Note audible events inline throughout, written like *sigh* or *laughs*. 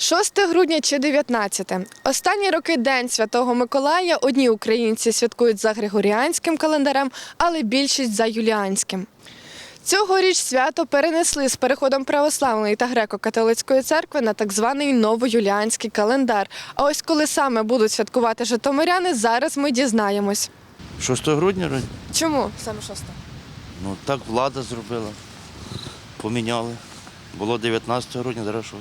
6 грудня чи 19. Останні роки День Святого Миколая одні українці святкують за григоріанським календарем, але більшість за юліанським. Цьогоріч свято перенесли з переходом православної та греко-католицької церкви на так званий новоюліанський календар. А ось коли саме будуть святкувати житомиряни, зараз ми дізнаємось. 6 грудня? Чому саме 6? ну так влада зробила. Поміняли. Було 19 грудня, зараз 6.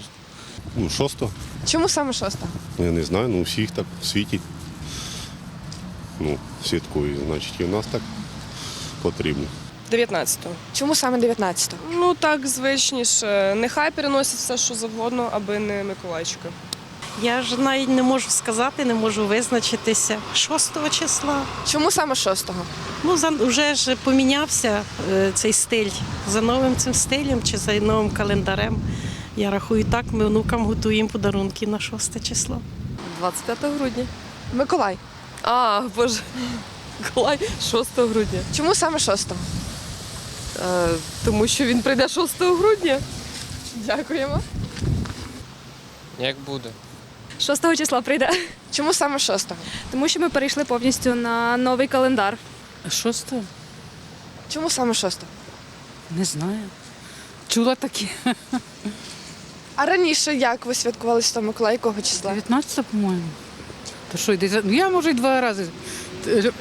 Ну, шосто. Чому саме 6? Ну, я не знаю, ну у всіх так в світі. Ну, святкують, значить, і в нас так потрібно. 19-го. Чому саме 19? Ну так звичніше. Нехай переносять все, що завгодно, аби не Миколайчика. Я ж навіть не можу сказати, не можу визначитися. 6 числа. Чому саме 6? Ну, за, вже ж помінявся е, цей стиль. За новим цим стилем чи за новим календарем. Я рахую так, ми внукам готуємо подарунки на 6 число. 25 грудня. Миколай. А, боже. Миколай 6 грудня. Чому саме 6? Е, тому що він прийде 6 грудня. Дякуємо. Як буде? 6 числа прийде, Чому саме 6? тому що ми перейшли повністю на новий календар. Шосте? Чому саме 6? Не знаю. Чула таке. А раніше як ви святкували Святого Миколая, якого числа? 19, по-моєму. То що, йде? Ну, я можу й два рази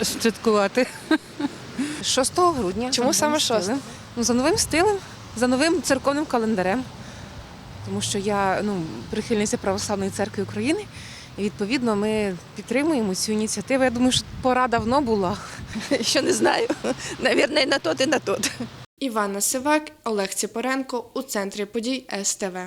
святкувати. 6 грудня. Чому за саме новим 6? стилем. Ну, за новим стилем, за новим церковним календарем. Тому що я ну, прихильниця Православної церкви України. І відповідно ми підтримуємо цю ініціативу. Я думаю, що пора давно була. *laughs* Що не знаю. Навірно, і на тот, і на тот. Івана Сивак, Олег Ціпоренко у центрі подій СТВ.